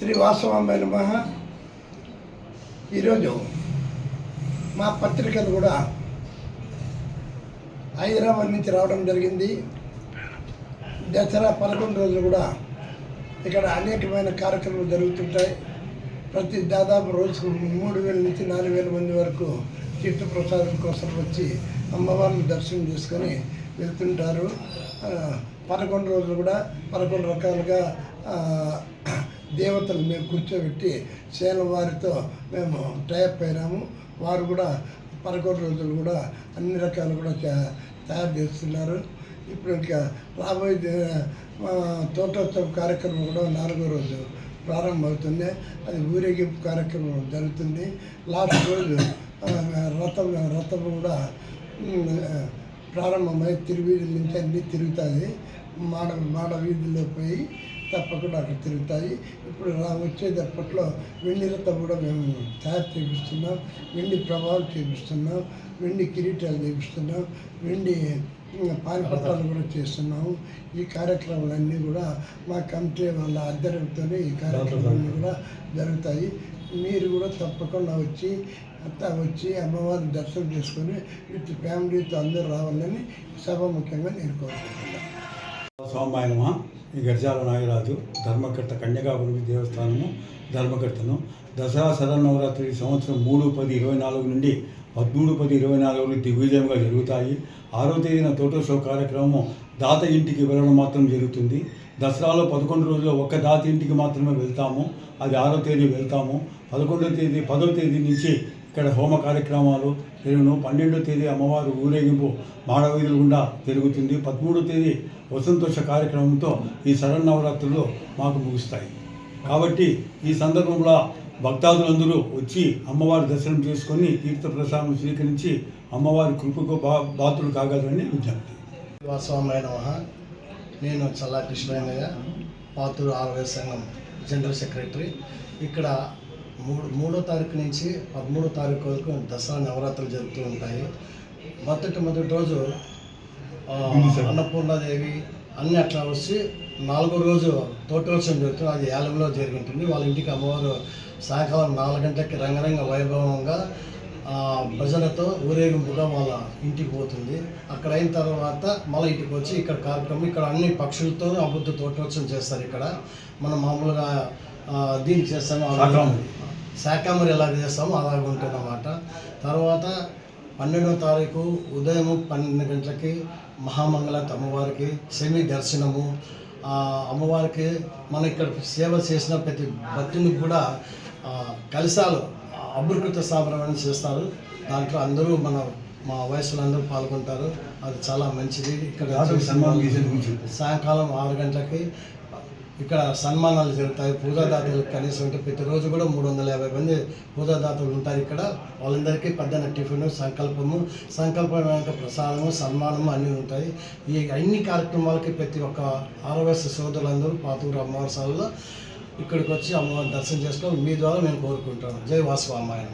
శ్రీ వాసవాంబ నమ ఈరోజు మా పత్రికలు కూడా హైదరాబాద్ నుంచి రావడం జరిగింది. దసరా పదకొండు రోజులు కూడా ఇక్కడ అనేకమైన కార్యక్రమాలు జరుగుతుంటాయి. ప్రతి దాదాపు రోజుకు మూడు వేల నుంచి నాలుగు వేల మంది వరకు తీర్థప్రసాదం కోసం వచ్చి అమ్మవారిని దర్శనం చేసుకొని వెళ్తుంటారు. పదకొండు రోజులు కూడా పదకొండు రకాలుగా దేవతలు మేము కూర్చోబెట్టి సేల వారితో మేము టైప్ అయినాము. వారు కూడా పదకొండు రోజులు కూడా అన్ని రకాలు కూడా తయారు చేస్తున్నారు. ఇప్పుడు ఇంకా రాబోయే తోటోత్సవ కార్యక్రమం కూడా నాలుగో రోజు ప్రారంభమవుతుంది. అది ఊరేగింపు కార్యక్రమం జరుగుతుంది. లాస్ట్ రోజు రథం రథం కూడా ప్రారంభమై తిరువీధుల నుంచి అన్నీ తిరుగుతుంది మాడ మాడ వీధుల్లో పోయి తప్పకుండా అక్కడ తిరుగుతాయి. ఇప్పుడు రా వచ్చేటప్పట్లో వెండిలతో కూడా మేము తయారు చేపిస్తున్నాం. వెండి ప్రభావం చేపిస్తున్నాం. వెండి కిరీటాలు చేపిస్తున్నాం. వెండి ఉమ్, కూడా చేస్తున్నాము. ఈ కార్యక్రమాలన్నీ కూడా మా కమిటీ వాళ్ళ ఆధ్వర్యంతోనే ఈ కార్యక్రమాలన్నీ కూడా జరుగుతాయి. మీరు కూడా తప్పకుండా వచ్చి అంతా వచ్చి అమ్మవారిని దర్శనం చేసుకొని విత్ ఫ్యామిలీతో అందరూ రావాలని సభ ముఖ్యంగా నేను కోరుకుంటున్నాను. సోమాయ ఈ గర్జాల నాగరాజు ధర్మకర్త కన్యకాపురి దేవస్థానము ధర్మకర్తను. దసరా శరన్నవరాత్రి సంవత్సరం మూడు పది ఇరవై నాలుగు నుండి పదమూడు పది ఇరవై నాలుగు దిగ్విజయంగా జరుగుతాయి. ఆరో తేదీన తోటోత్సవ కార్యక్రమం దాత ఇంటికి వెళ్ళడం మాత్రం జరుగుతుంది. దసరాలో పదకొండు రోజుల్లో ఒక్క దాత ఇంటికి మాత్రమే వెళ్తాము. అది ఆరో తేదీ వెళ్తాము. పదకొండో తేదీ పదో తేదీ నుంచి ఇక్కడ హోమ కార్యక్రమాలు జరుగును పన్నెండో తేదీ అమ్మవారు ఊరేగింపు మాడవీధులు గుండా జరుగుతుంది. పదమూడో తేదీ వసంతోష కార్యక్రమంతో ఈ శరన్నవరాత్రులు మాకు ముగుస్తాయి. కాబట్టి ఈ సందర్భంలో భక్తాదులందరూ వచ్చి అమ్మవారి దర్శనం చేసుకొని తీర్థప్రసాదం స్వీకరించి అమ్మవారి కృపకు బా బాతులు కాగలరని విజ్ఞప్తి. వాసవమైన నేను చల్లా కృష్ణయ్య పాతూరు ఆరవై సంఘం జనరల్ సెక్రటరీ. ఇక్కడ మూడు మూడో తారీఖు నుంచి పదమూడో తారీఖు వరకు దసరా నవరాత్రులు జరుగుతూ ఉంటాయి. మొదటి మొదటి రోజు అన్నపూర్ణాదేవి అన్నీ అట్లా వచ్చి నాలుగో రోజు తోటోత్సవం జరుగుతుంది. అది ఏలంలో జరుగుతుంది వాళ్ళ ఇంటికి అమ్మవారు సాయంకాలం నాలుగు గంటలకి రంగరంగ వైభవంగా భజనతో ఊరేగింపుగా వాళ్ళ ఇంటికి పోతుంది. అక్కడ అయిన తర్వాత మళ్ళీ ఇంటికి వచ్చి ఇక్కడ కార్యక్రమం ఇక్కడ అన్ని పక్షులతో అబుద్ధ తోటోత్సవం చేస్తారు ఇక్కడ. మనం మామూలుగా ఆ, దీనికి చేస్తాము శాకాంబరి ఎలా చేస్తామో అలాగే ఉంటుందన్నమాట. తర్వాత పన్నెండవ తారీఖు ఉదయం పన్నెండు గంటలకి మహామంగళాత్ అమ్మవారికి సెమి దర్శనము. అమ్మవారికి మన ఇక్కడ సేవ చేసిన ప్రతి భక్తునికి కూడా ఆ, కలశాలు అభృకృత స్థాపన చేస్తారు. దాంట్లో అందరూ మన మా వయసులో అందరూ పాల్గొంటారు. అది చాలా మంచిది. ఇక్కడ సాయంకాలం ఆరు గంటలకి ఇక్కడ సన్మానాలు జరుగుతాయి పూజాదాతలు కనీసం అంటే ప్రతిరోజు కూడా మూడు వందల యాభై మంది పూజాదాతలు ఉంటారు ఇక్కడ. వాళ్ళందరికీ పెద్దన టిఫిన్ సంకల్పము సంకల్పం వెనక ప్రసాదము సన్మానము అన్నీ ఉంటాయి. ఈ అన్ని కార్యక్రమాలకి ప్రతి ఒక్క ఆరవయస్సు సోదరులందరూ పాతూరు అమ్మవారి సాలలో ఇక్కడికి వచ్చి అమ్మవారిని దర్శనం చేసుకోవాలి మీ ద్వారా నేను కోరుకుంటాను. జై వాసు అమ్మాయి